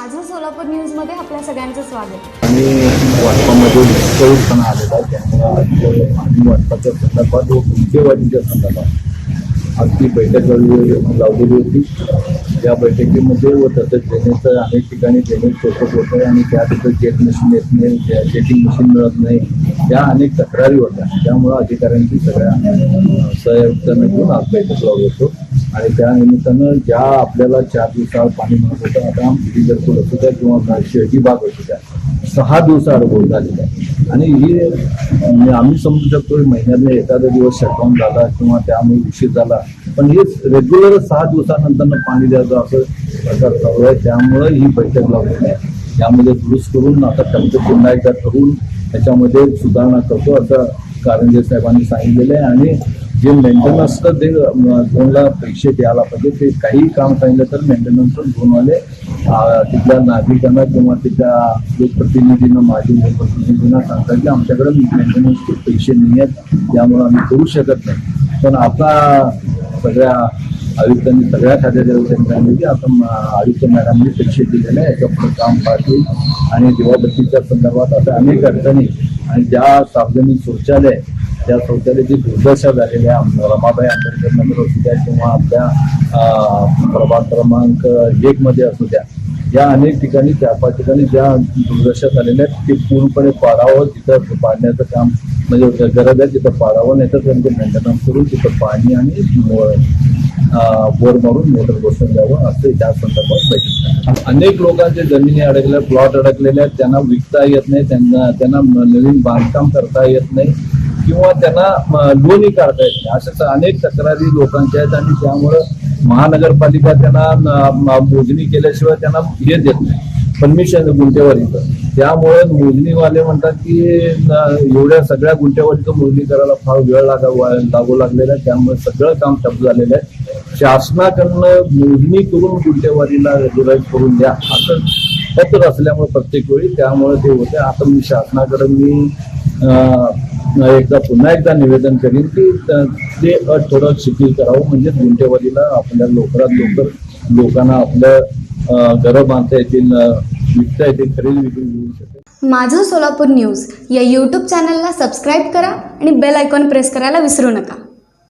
माझं सोलापूर न्यूजमध्ये आपल्या सगळ्यांचं स्वागत. आणि वाटपामध्ये उत्पन्न आलेला आहे. पाणी वाटपाच्या संदर्भात व गुंठेवाढीच्या संदर्भात आज बैठक लावलेली होती. त्या बैठकीमध्ये व तसंच ड्रेनेजचं अनेक ठिकाणी ड्रेनेज चौकट होतं आहे आणि त्या तिथं जेट मशीन येत नाही जेटिंग मशीन मिळत नाही. त्या अनेक तक्रारी होत्या त्यामुळं अधिकाऱ्यांची सगळ्या अं, घेऊन आज बैठक लावली होतो. आणि त्या निमित्तानं ज्या आपल्याला चार दिवसाआड पाणी मिळत होतं आता बिजरपूर असू द्या किंवा शेळटी बाग असू द्या सहा दिवसाआड गोल झालेला आहे आणि ही म्हणजे आम्ही समजू शकतो महिन्यातले एखादा दिवस शटडाऊन झाला किंवा त्यामुळे उशीर झाला पण हे रेग्युलर सहा दिवसानंतर पाणी द्यायचं असं प्रकार चालू आहे. त्यामुळे ही बैठक लावलेली आहे. यामध्ये दुरुस्त करून आता टप्पे पुन्हा एकदा करून त्याच्यामध्ये सुधारणा करतो असं कारंजे साहेबांनी सांगितलेलं आहे. आणि जे मेंटेनन्स ते दोनला पैसे द्यायला पाहिजे ते काही काम सांगितलं तर मेंटेनन्स दोनवाले तिथल्या नागरिकांना किंवा तिथल्या लोकप्रतिनिधींना माजी लोकप्रतिनिधींना सांगतात की आमच्याकडे मेंटेनन्सचे पैसे नाही आहेत त्यामुळे आम्ही करू शकत नाही. पण आता सगळ्या आयुक्तांनी सगळ्या खात्याच्या सांगितलं की आता आयुक्त मॅडमने पैसे दिलेले आहे याच्यापुढे काम पाहतील. आणि दिवाबत्तीच्या संदर्भात आता अनेक अडचणी आणि ज्या सार्वजनिक शौचालय त्या त्या शौचालयाची दुर्दशा झालेली आहे रमाबाई आंबेडकर नगर असू द्या किंवा आपल्या प्रभाग क्रमांक एक मध्ये असू द्या या अनेक ठिकाणी चार पाच ठिकाणी ज्या दुर्दशा झालेल्या आहेत ते पूर्णपणे पाडावं तिथं पाडण्याचं काम म्हणजे गरज आहे तिथं पाडावं नाही तर त्यांचे मेंटेनन्स करून तिथं पाणी आणि बोर मारून मोटर बसून द्यावं असं त्या संदर्भात बैठक अनेक लोकांचे जमिनी अडकल्या प्लॉट अडकलेले आहेत त्यांना विकता येत नाही त्यांना त्यांना नवीन बांधकाम करता येत नाही किंवा त्यांना लोनही काढता येत नाही. अशा अनेक तक्रारी लोकांच्या आहेत आणि त्यामुळं महानगरपालिका त्यांना मोजणी केल्याशिवाय त्यांना हे देत नाही. परमिशन गुंतेवारीचं त्यामुळे मोजणीवाले म्हणतात की एवढ्या सगळ्या गुंतेवारीचं मोजणी करायला फार वेळ लागा लागू लागलेला आहे. त्यामुळे सगळं काम ठप्प झालेलं आहे. शासनाकडनं मोजणी करून गुंतेवारीला रेग्युलाइज करून द्या असं पत्र असल्यामुळे प्रत्येक वेळी त्यामुळे ते होते आता मी शासनाकडे मी एकदा पुन्हा एकदा निवेदन करीन की ते अट थोडं शिथिल करावं. म्हणजे गुंठेवारीला आपल्या लवकरात लवकर लोकांना आपलं घरं बांधता येतील विकता येतील खरेदी विक्री होऊ शकेल. माझं सोलापूर न्यूज या यूट्यूब चॅनलला सबस्क्राईब करा आणि बेल आयकॉन प्रेस करायला विसरू नका.